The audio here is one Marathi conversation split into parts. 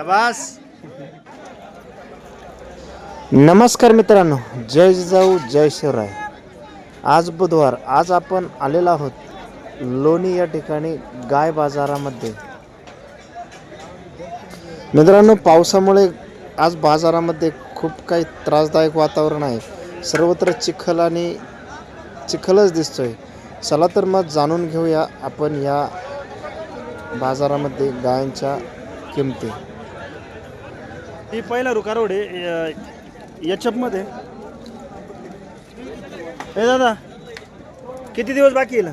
शाबास. नमस्कार मित्रांनो जय जिजाऊ जय शिवराय. आज बुधवार आज आपण आलेलो आहोत लोणी या ठिकाणी गाय बाजारामध्ये. मित्रांनो पावसामुळे आज बाजारामध्ये खूप काही त्रासदायक वातावरण आहे. सर्वत्र चिखल आणि चिखलच दिसतोय. चला तर मग जाणून घेऊया आपण या बाजारामध्ये गायांच्या किमती. ही पहिला रुकार आहे याच्यामध्ये. हे दादा किती दिवस बाकी आहे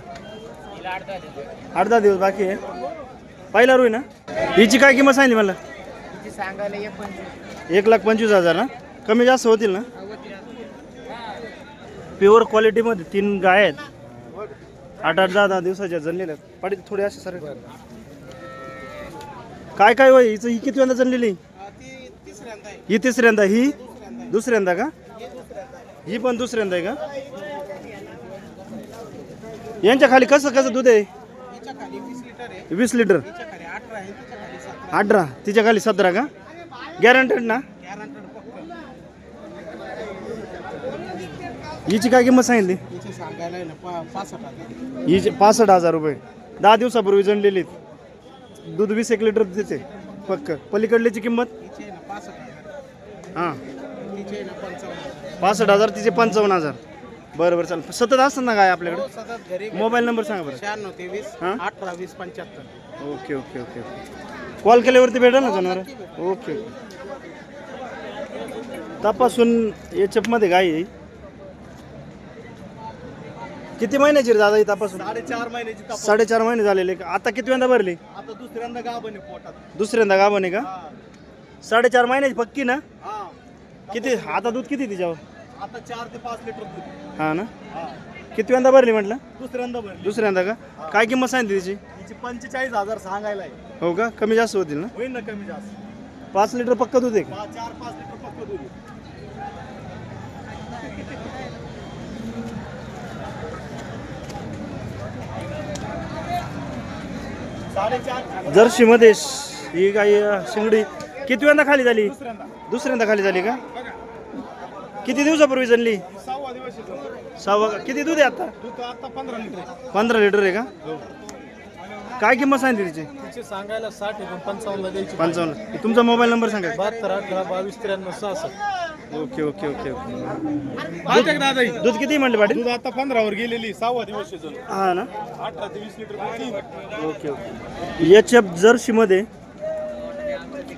हिला? आठ दहा दिवस बाकी आहे. पहिला रुई ना? हिची काय किंमत सांगली मला? एक लाख पंचवीस हजार ना? कमी जास्त होतील ना? प्युअर क्वालिटीमध्ये तीन गाय आहेत. आठ आठ दहा दहा दिवसाच्या जणलेल्या आहेत. पाडी थोडे असे सर काय काय होय हिचं ही किती वेळा जणलेली? ही तिसऱ्यांदा ही दुसऱ्यांदा का? ही पण दुसऱ्यांदा आहे का? यांच्या खाली कसं कसं दूध आहे? वीस लिटर. अठरा. तिच्या खाली सतरा का? गॅरंटेड ना? हिची काय किंमत सांगितली? हिची पासष्ट हजार रुपये. दहा दिवसापूर्वी जणलेली दूध वीस एक लिटर देते. पक्क. पलीकडल्याची किंमत? हां. पासष्ट हजार तिचे पंचावन्न हजार. बरं बरं चालेल. सतत असतात ना काय आपल्याकडे? मोबाईल नंबर सांगा बरं. शहाण्णव तेवीस हां. अठरा वीस पंच्याहत्तर. Okay okay okay okay. Call केल्यावरती भेटेल ना जनावर? Okay okay. तपासून याच्यामध्ये गाय आहे? किती महिन्याची रे दादा ही तपासून? साडेचार महिन्याची साडेचार महिने झालेले. का आता किती वेळा भरली? आता दुसऱ्यांदा गाभण आहे पोटात. दुसऱ्यांदा गाभण आहे का? साडेचार महिन्याची पक्की ना? हा. किती? आता दूध किती तिच्यावर? आता चार ते पाच लिटर दूध. हा ना? हा. किती वेळा भरली म्हटलं? दुसऱ्यांदा भरली. दुसऱ्यांदा का? काय किंमत सांगितली तिची? हिची पंचेचाळीस हजार सांगायला आहे. हो का? कमी जास्त होतील ना? होईल ना कमी जास्त. पाच लिटर पक्का दूध आहे का? चार पाच लिटर पक्क दूध आहे. साडेचार. जर्शीमध्ये ही अं, शिंगडी किती वेळा खाली झाली? दुसऱ्यांदा. खाली झाली का? किती दिवसापूर्वी जनली सहावा? किती दूध आहे आता? पंधरा लिटर आहे. पंधरा लिटर आहे का? काय किंमत सांगितली तिची? सांगायला साठ द्यायची. पंचावन्न. तुमचा मोबाईल नंबर सांगा. बहात्तर अठरा बावीस त्र्याण्णव सहासष्ट. Okay okay okay okay. ही. दूध किती म्हणले पाटील दूध आता पंधरावर गेलेली सहावा दिवस. हा ना. अठरा ते वीस लिटर. Okay okay. याच्या जर्शीमध्ये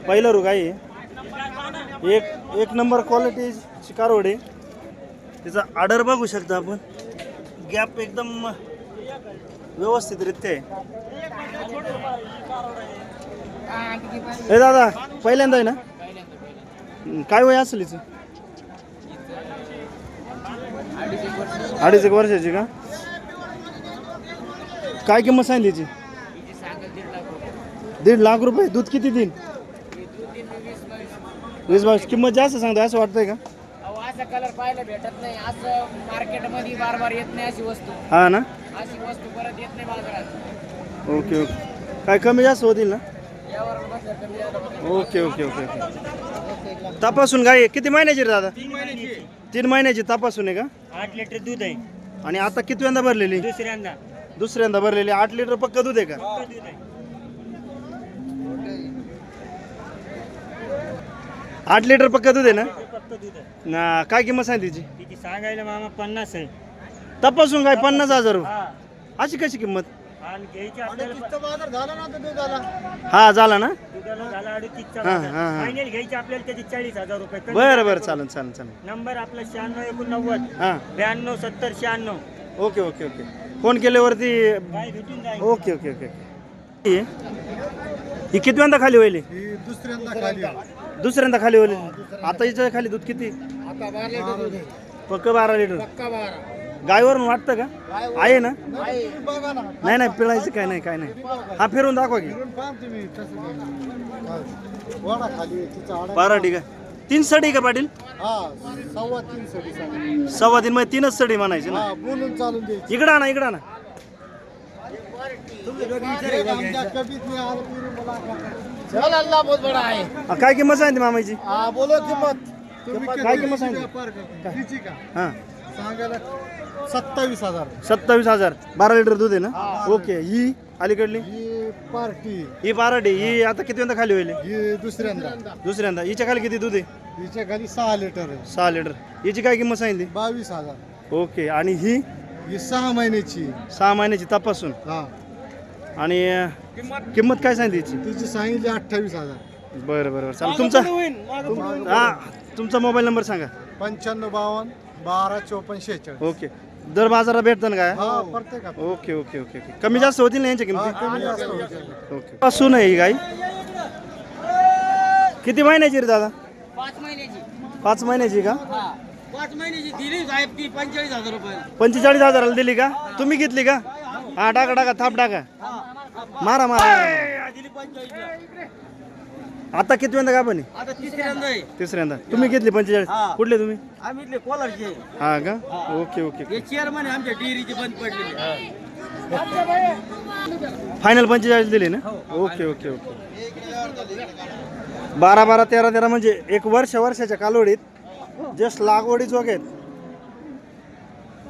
पहिलं रुग आहे. एक एक नंबर क्वालिटी शिकारवडे तिचा त्याचा आर्डर बघू शकता आपण. गॅप एकदम व्यवस्थितरित्या आहे. हे दादा पहिल्यांदा आहे ना? काय वय असेल हिचं? अडीच एक वर्षाची का? काय किंमत सांगितली दीड लाख रुपये. दूध किती देईल वीस बावीस किंमत जास्त सांगतो असं वाटतंय का? अहो असा कलर पाहायला भेटत नाही. असं मार्केटमध्ये बार बार येत नाही अशी वस्तू. हा ना? अशी वस्तू परत येत नाही बाजारात. Okay okay. काय कमी जास्त होतील ना? यावर बसलं कमी जास्त होतं. Okay okay okay okay. तपासून गाय आहे. किती महिन्याची रे दादा? तीन महिन्याची तपासून आहे का? आठ लिटर दूध आहे. आणि आता किती वेळा भरलेली? दुसऱ्यांदा. दुसऱ्यांदा भरलेली. आठ लिटर पक्क दूध आहे का दूध आहे आठ लिटर पक्क दूध आहे ना? फक्त दूध आहे. ना काय किंमत सांगितली तिची? सांगायला मामा पन्नास आहे. तपासून काय पन्नास हजार रुपये? हा. अशी कशी किंमत? आणि घ्यायची आपल्याला हा झाला ना? दुधाला झाला हा, हा, हा. फायनल घ्यायची आपल्याला त्याची चाळीस हजार रुपये. कमी बरं बरं चालेल चालेल चालेल. नंबर आपला शहाण्णव एकोणनव्वद. हां. ब्याण्णव सत्तर शहाण्णव. Okay okay okay. फोन केल्यावरती काय भेटून जाईल? Okay okay okay okay. ही किती वेळा खाली होईल दुसऱ्यांदा खाली दुसऱ्यांदा खाली होईल आता हिच्या खाली दूध किती? आता बारा लिटर दूध आहे. पक्क बारा लिटर. पक्का बारा. गायवरून वाटतं का? आहे ना? तुम्ही बघा ना. नाही नाही पिळायचं काय नाही काय नाही. हा फिरून दाखवा की. फिरून पहा ना तुम्ही कसं वडा खाली आहे, तिचा आडा बारा ठीक आहे तीन सडी का पाटील? हा सव्वा तीन सडी सव्वा तीन मध्ये तीनच सडी म्हणायची ना. हा बोलून चालून द्यायची. इकडं आणा इकडं आणा आमच्या कबीत नाही आलं फिरून मला चल अल्लाह बहुत बड़ा है हा, काय किंमत सांगितली मामाची हाँ बोलो कीमत. काय किंमत हां. सांगायला सत्तावीस हजार. सत्तावीस हजार. बारा लिटर दूध आहे ना? ओके ही अलीकडली? ही पार्टी. ही बाराडी ही आता किती वेळा खाली होईल? ही दुसऱ्यांदा. दुसऱ्यांदा. हिच्या खाली किती दूध आहे? हिच्या खाली सहा लिटर आहे. सहा लिटर. हिची काय किंमत सांगितली? बावीस हजार. ओके आणि ही? ही सहा महिन्याची. सहा महिन्याची तपासून. हा. आणि अं, किंमत काय सांगितली तिची सांगितली अठ्ठावीस हजार. बरं बरं बरं. चालेल तुमचा हा तुमचा मोबाईल नंबर सांगा. पंच्याण्णव बावन्न बारा चोपन्न शेहेचाळीस. ओके. दर बाजारात भेटतं ना काय? हा प्रत्येक ओके ओके ओके ओके. कमी जास्त होतील ना यांच्या हा किमती कमी जास्त. ओके. पासून आहे ही गाई. किती महिन्याची रे दादा? पाच महिन्याची. पाच महिन्याची का? पाच महिन्याची दिली साहेब ती पंचेचाळीस हजार रुपये. पंचेचाळीस हजाराला दिली का? तुम्ही घेतली का? हा टाका टाका थाप टाका. मारा मारा. दिली पंचेचाळीस आता किती वेळा का पण आता तिसऱ्यांदा आहे. तिसऱ्यांदा तुम्ही घेतली पंचेचाळीस? हा. कुठले तुम्ही? आम्ही इथले कोलारचे. हा का? Okay okay. हे चेअरमन आहे आमच्या डेअरीचे बंद पडलेले. फायनल पंचेचाळीस दिली ना? Okay okay okay. बारा बारा तेरा तेरा म्हणजे एक वर्ष वर्षाच्या कालोडीत जस्ट लागवडी जोग आहेत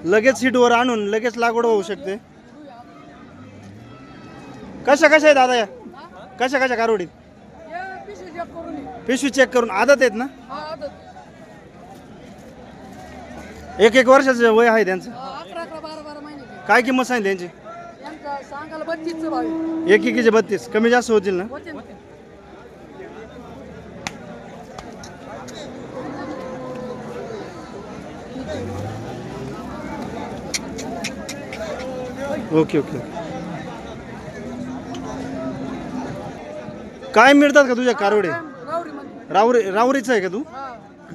लगेच सीटवर आणून लगेच लागवड होऊ शकते. कशा कशा आहेत दादा या? कशा कशा कारोडीत? पिशवी चेक करून. आदत आहेत ना? एक एक वर्षाचं वय आहे त्यांचं. काय किंमत सांगितली त्यांची. एक एकीचे बत्तीस. कमी जास्त होतील ना होते ना ते. Okay okay. काय मिळतात का तुझ्या कारवडे? रावरी रावरीचा आहे का तू?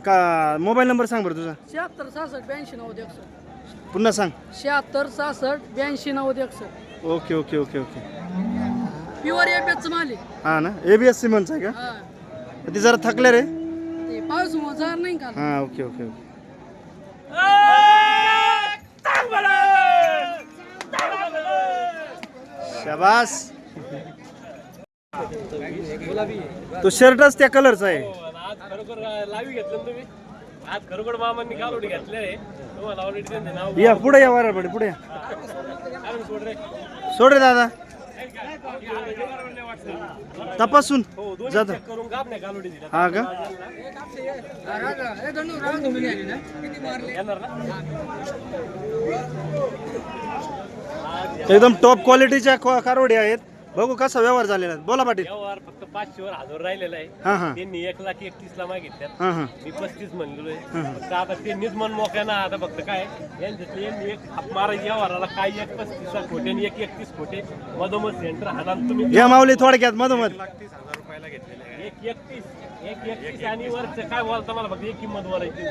का मोबाईल नंबर सांग बरं तुझा. शहात्तर सहासष्ट ब्याऐंशी नव्वद एकसष्ट. पुन्हा सांग. शहात्तर सहासष्ट ब्याऐंशी नव्वद एकसष्ट. Okay okay okay okay. Pure ABH माल आहे हां ना? ए बी एस सिमनचा आहे का? ती जरा थकले रे. ते पाऊस जार नाही का? हां ओके ओके ओके. शाबास. तो शर्टच त्या कलरचा आहे. आज खरोखर लावी घेतलं ना तुम्ही? आज खरोखर मामांनी कालोडी घेतले रे तुम्हाला ऑलरेडी त्यांचं नाव या पुढे या वारा पुढे या. सोड रे. सोड रे दादा. तपासून. जात. कालोडी दिला हा का? एकदम टॉप क्वालिटीच्या कारवडी आहेत. बघू कसा व्यवहार झालेला आहे. बोला पाटील. व्यवहार फक्त पाचशेवर हजार राहिलेला आहे. हां हां. त्यांनी एक लाख एकतीस ला मागितल्यात. हां हां. मी पस्तीस म्हणलेलो आहे फक्त आता त्यांनीच मन मोकळ्या ना आता फक्त काय यांच्यातले यांनी एक हाप मारायची व्यवहाराला काही एक पस्तीस खोटे आणि एक एकतीस खोटे. मधोमध सेंटर हाना तुम्ही घ्या माऊली थोडक्यात मधोमध. एक एकतीस एक एकतीस आणि वरच काय बोलता मला फक्त एक किंमत बोलायची.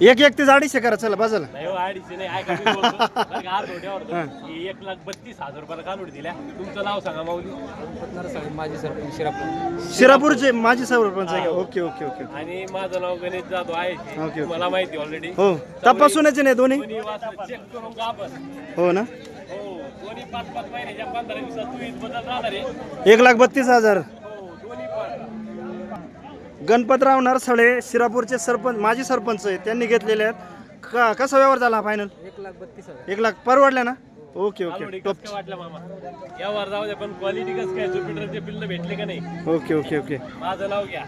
एक एक ते अडीचशे करा चला बाजूला नाही हो, अडीचशे नाही ऐका मी बोलतो. बरं का, आज रोड्यावर होतो. ही एक लाख बत्तीस हजार रुपयाला दिल्या. तुमचं नाव सांगा माऊली. शिरापूरचे माझे सरपंच आहे का? ओके ओके ओके आणि माझं नाव गणेश जाधव आहे. ओके. मला माहिती ऑलरेडी हो. तपासूनच नाही दोन्ही? वाचलं चेक करून का आपण. हो ना? हो दोन्ही पाच पाच महिन्याच्या पंधरा दिवसात तू इथं बदल राहणार आहे. एक लाख बत्तीस हजार. गणपतराव नरसळे शिरापूरचे सरपंच माजी सरपंच आहेत त्यांनी घेतलेले आहेत. का कसा व्यवहार झाला फायनल एक लाख बत्तीस हजार. एक लाख परवडल्या ना? Okay okay. कसं टॉप काय वाटलं मामा? यावर जाऊ द्या पण क्वालिटी कसं काय? ज्युपिटरचे बिल भेटले का नाही? Okay okay okay. माझं नाव घ्या.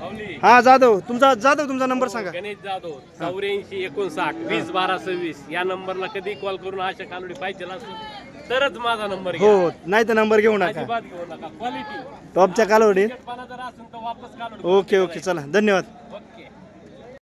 माऊली. हा जाधव. तुमचा जाधव तुमचा नंबर सांगा. गणेश जाधव चौऱ्याऐंशी एकोणसाठ वीस बारा सव्वीस. या नंबरला कधी कॉल करून अशा कालोडी पाहिजे असेल तरच माझा नंबर घ्या. हो नाही तर नंबर घेऊ नका. अजिबात घेऊ नका. क्वालिटी टॉपच्या कालवडी जर असेल तर वापस कालोडी ओके ओके चला. धन्यवाद.